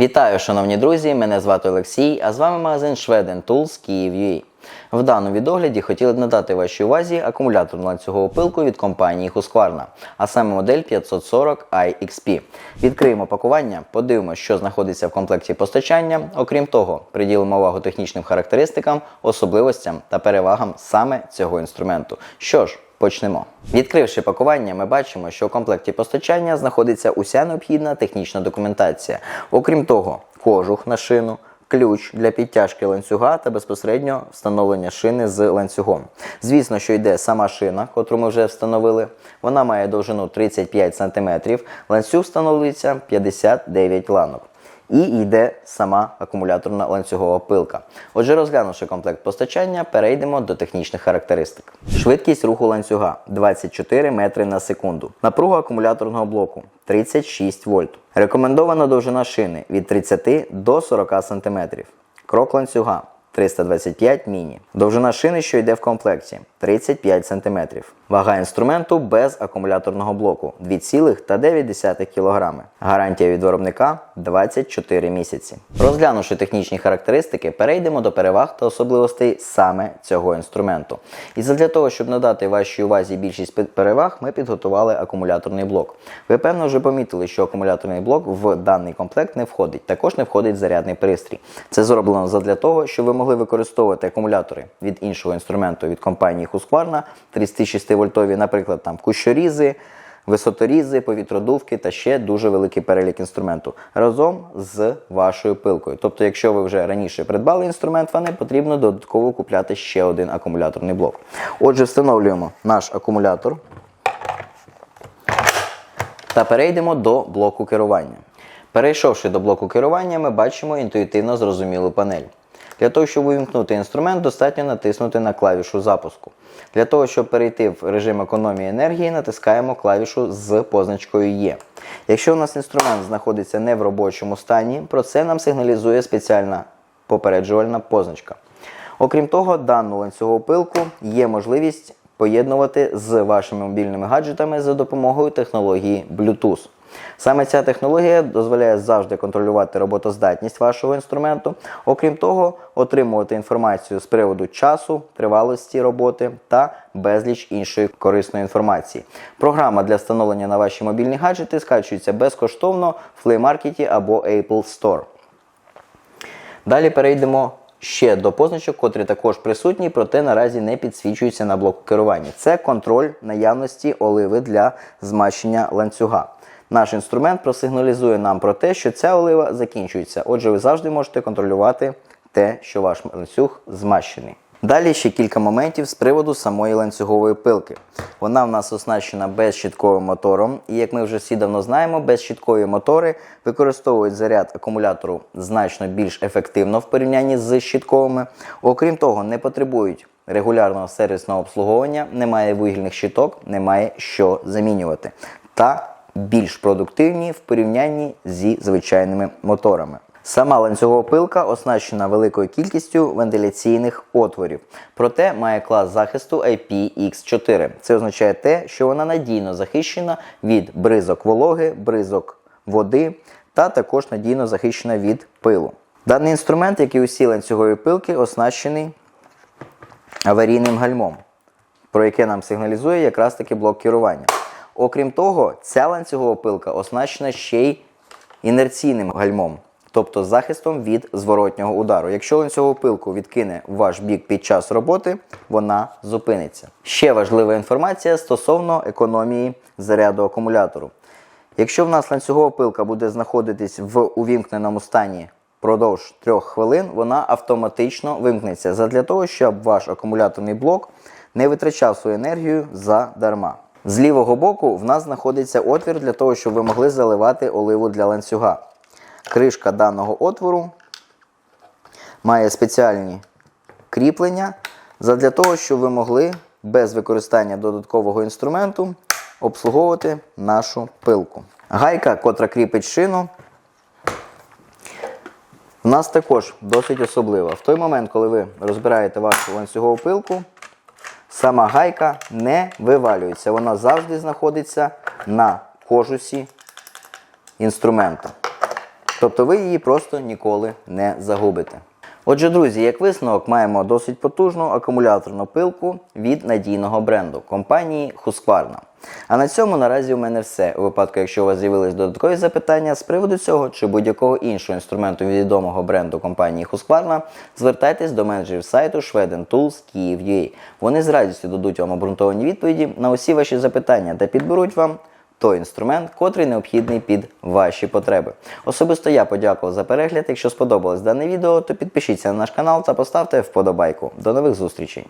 Вітаю, шановні друзі! Мене звати Олексій, а з вами магазин Schweden Tools Київ.ua. В даному відогляді хотіли б надати вашій увазі акумуляторну ланцюгову пилку від компанії Husqvarna, а саме модель 540 iXP. Відкриємо пакування, подивимося, що знаходиться в комплекті постачання. Окрім того, приділимо увагу технічним характеристикам, особливостям та перевагам саме цього інструменту. Що ж, Почнемо. Відкривши пакування, ми бачимо, що в комплекті постачання знаходиться уся необхідна технічна документація. Окрім того, кожух на шину, ключ для підтяжки ланцюга та безпосередньо встановлення шини з ланцюгом. Звісно, що йде сама шина, котру ми вже встановили. Вона має довжину 35 см, ланцюг встановлюється 59 ланок. І йде сама акумуляторна ланцюгова пилка. Отже, розглянувши комплект постачання, перейдемо до технічних характеристик. Швидкість руху ланцюга 24 метри на секунду. Напруга акумуляторного блоку 36 вольт. Рекомендована довжина шини від 30 до 40 см. Крок ланцюга 325 міні. Довжина шини, що йде в комплекті 35 см. Вага інструменту без акумуляторного блоку 2,9 кг. Гарантія від виробника 24 місяці. Розглянувши технічні характеристики, перейдемо до переваг та особливостей саме цього інструменту. І для того, щоб надати вашій увазі більшість переваг, ми підготували акумуляторний блок. Ви певно вже помітили, що акумуляторний блок в даний комплект не входить. Також не входить зарядний пристрій. Це зроблено задля того, щоб ви могли використовувати акумулятори від іншого інструменту від компанії Husqvarna 36 вольтові, наприклад, там кущорізи, висоторізи, повітродувки та ще дуже великий перелік інструменту разом з вашою пилкою. Тобто, якщо ви вже раніше придбали інструмент, вам потрібно додатково купляти ще один акумуляторний блок. Отже, встановлюємо наш акумулятор та перейдемо до блоку керування. Перейшовши до блоку керування, ми бачимо інтуїтивно зрозумілу панель. Для того, щоб увімкнути інструмент, достатньо натиснути на клавішу запуску. Для того, щоб перейти в режим економії енергії, натискаємо клавішу з позначкою Є. Якщо у нас інструмент знаходиться не в робочому стані, про це нам сигналізує спеціальна попереджувальна позначка. Окрім того, дану ланцюгову пилку є можливість поєднувати з вашими мобільними гаджетами за допомогою технології Bluetooth. Саме ця технологія дозволяє завжди контролювати роботоздатність вашого інструменту, окрім того, отримувати інформацію з приводу часу, тривалості роботи та безліч іншої корисної інформації. Програма для встановлення на ваші мобільні гаджети скачується безкоштовно в Play Market або Apple Store. Далі перейдемо ще до позначок, котрі також присутні, проте наразі не підсвічуються на блоку керування. Це контроль наявності оливи для змащення ланцюга. Наш інструмент просигналізує нам про те, що ця олива закінчується. Отже, ви завжди можете контролювати те, що ваш ланцюг змащений. Далі ще кілька моментів з приводу самої ланцюгової пилки. Вона в нас оснащена безщітковим мотором, і як ми вже всі давно знаємо, безщіткові мотори використовують заряд акумулятору значно більш ефективно в порівнянні з щітковими. Окрім того, не потребують регулярного сервісного обслуговування, немає вугільних щиток, немає що замінювати. Та більш продуктивні в порівнянні зі звичайними моторами. Сама ланцюгова пилка оснащена великою кількістю вентиляційних отворів, проте має клас захисту IPX4. Це означає те, що вона надійно захищена від бризок вологи, бризок води та також надійно захищена від пилу. Даний інструмент, як і усі ланцюгові пилки, оснащений аварійним гальмом, про яке нам сигналізує якраз таки блок керування. Окрім того, ця ланцюгова пилка оснащена ще й інерційним гальмом, тобто захистом від зворотнього удару. Якщо ланцюгову пилку відкине ваш бік під час роботи, вона зупиниться. Ще важлива інформація стосовно економії заряду акумулятору. Якщо в нас ланцюгова пилка буде знаходитись в увімкненому стані впродовж 3 хвилин, вона автоматично вимкнеться задля того, щоб ваш акумуляторний блок не витрачав свою енергію задарма. З лівого боку в нас знаходиться отвір для того, щоб ви могли заливати оливу для ланцюга. Кришка даного отвору має спеціальні кріплення для того, щоб ви могли без використання додаткового інструменту обслуговувати нашу пилку. Гайка, котра кріпить шину, в нас також досить особлива. В той момент, коли ви розбираєте вашу ланцюгову пилку, сама гайка не вивалюється. Вона завжди знаходиться на кожусі інструмента. Тобто ви її просто ніколи не загубите. Отже, друзі, як висновок, маємо досить потужну акумуляторну пилку від надійного бренду компанії Husqvarna. А на цьому наразі у мене все. У випадку, якщо у вас з'явились додаткові запитання з приводу цього чи будь-якого іншого інструменту від відомого бренду компанії Husqvarna, звертайтесь до менеджерів сайту Schweden Tools Kyiv.ua. Вони з радістю дадуть вам обґрунтовані відповіді на усі ваші запитання та підберуть вам той інструмент, котрий необхідний під ваші потреби. Особисто я подякував за перегляд. Якщо сподобалось дане відео, то підпишіться на наш канал та поставте вподобайку. До нових зустрічей!